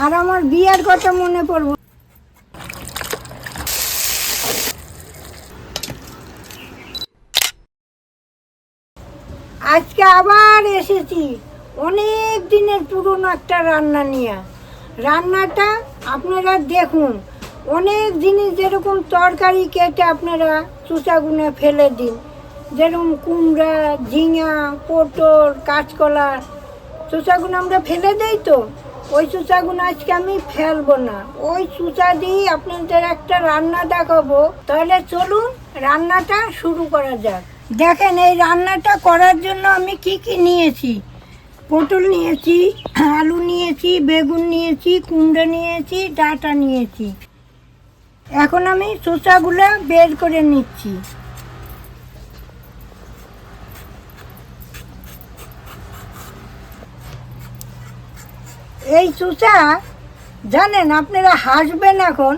আর আমার বিয়ের কথা মনে পড়ব। আজকে আবার এসেছি অনেক দিনের পুরনো একটা রান্না নিয়ে। রান্নাটা আপনারা দেখুন, অনেক জিনিস যেরকম তরকারি কেটে আপনারা চুচাগুনে ফেলে দিন। যেরকম কুমড়া, ঝিঙা, পটল, কাঁচকলা চুচাগুলো আমরা ফেলে দেই তো। ওই চুচাগুলো আজকে আমি ফেলব না। ওই চুচা দিয়ে আপনাদের একটা রান্না দেখাবো। তাহলে চলুন রান্নাটা শুরু করা যাক। দেখেন, এই রান্নাটা করার জন্য আমি কি কি নিয়েছি? পটল নিয়েছি, আলু নিয়েছি, বেগুন নিয়েছি, কুমড়ো নিয়েছি, ডাঁটা নিয়েছি। এখন আমি চোচাগুলো বের করে নিচ্ছি। এই চুচা, জানেন আপনারা হাসবেন এখন,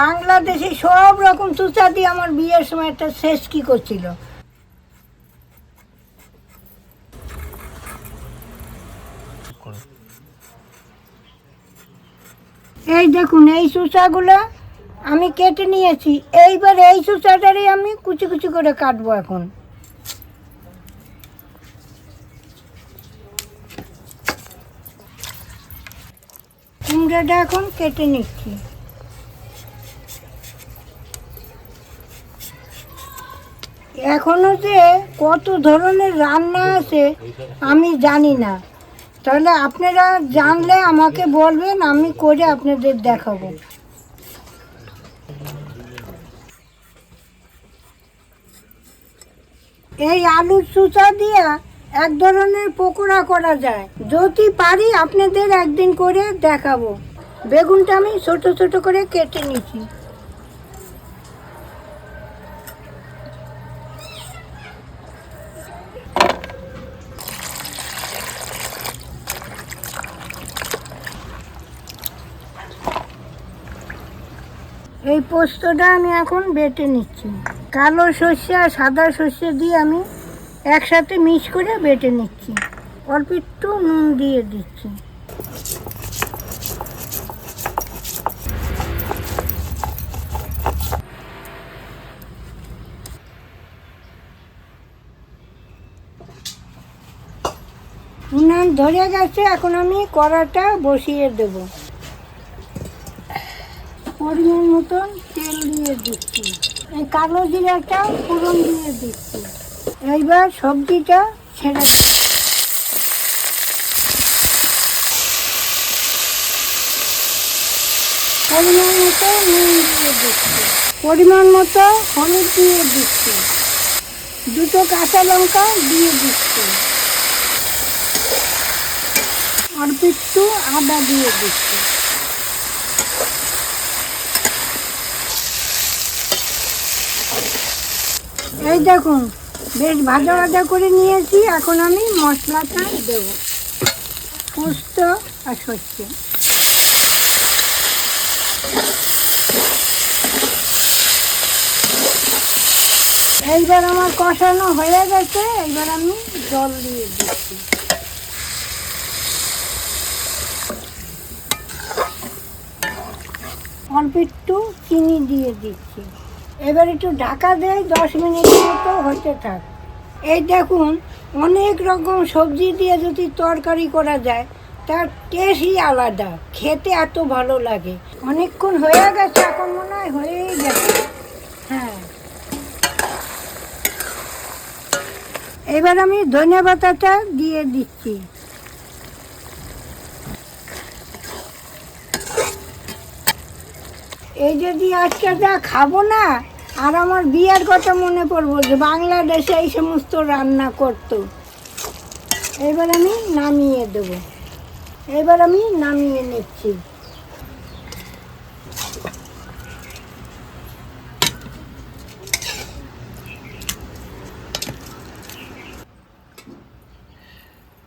বাংলাদেশে সব রকম চুচা দিয়ে আমার বিয়ের সময় একটা শেষ কি করছিল। এই দেখুন, এই চুচাগুলো আমি কেটে নিয়েছি। এইবার এই চুচাটারই আমি কুচি কুচি করে কাটবো এখন। কুমড়োটা এখন কেটে নিচ্ছি। এখনও যে কত ধরনের রান্না আছে আমি জানি না। তাহলে আপনারা জানলে আমাকে বলবেন, আমি করে আপনাদের দেখাবো। এই আলুর চুচা দিয়া এক ধরনের পকোড়া করা যায়। যদি পারি আপনাদের একদিন করে দেখাবো। বেগুনটা আমি ছোট ছোট করে কেটে নিচ্ছি। এই পোস্তটা আমি এখন বেটে নিচ্ছি। কালো সর্ষে আর সাদা সর্ষে দিয়ে আমি একসাথে মিক্স করে বেটে নিচ্ছি। অল্প একটু নুন দিয়ে দিচ্ছি। উনান ধরে গেছে, এখন আমি কড়াটা বসিয়ে দেবো। পরিমাণ মতন তেল দিয়ে দিচ্ছি। কালো জিরাটা ফোড়ন দিয়ে দিচ্ছি। এইবার সবজিটা ছেড়ে। পরিমাণ মতো নুন দিয়ে দিচ্ছি। পরিমাণ মতো হলুদ দিয়ে দিচ্ছি। দুটো কাঁচা লঙ্কা দিয়ে দিচ্ছি। অল্প একটু আদা দিয়ে দিচ্ছি। এই দেখুন বেশ ভাজা ভাজা করে নিয়েছি। এখন আমি মশলাটা দেব। পোস্ত আর সর্ষে। এইবার আমার কষানো হয়ে গেছে। এইবার আমি জল দিয়ে দিচ্ছি। অল্প একটু চিনি দিয়ে দিচ্ছি। এবার একটু ঢাকা দেয়, দশ মিনিটের মতো হতে থাক। এই দেখুন, অনেক রকম সবজি দিয়ে যদি তরকারি করা যায়, তার টেস্টই আলাদা, খেতে এত ভালো লাগে। অনেকক্ষণ হয়ে গেছে, এখন মনে হয় হয়েই গেছে। হ্যাঁ। এবার আমি ধনে পাতাটা দিয়ে দিচ্ছি। এই যদি আজকে যা খাব না আর আমার বিয়ের কথা মনে পড়ব যে বাংলাদেশে এই সমস্ত রান্না করত। এবার আমি নামিয়ে দেবো। এবার আমি নামিয়ে নিচ্ছি।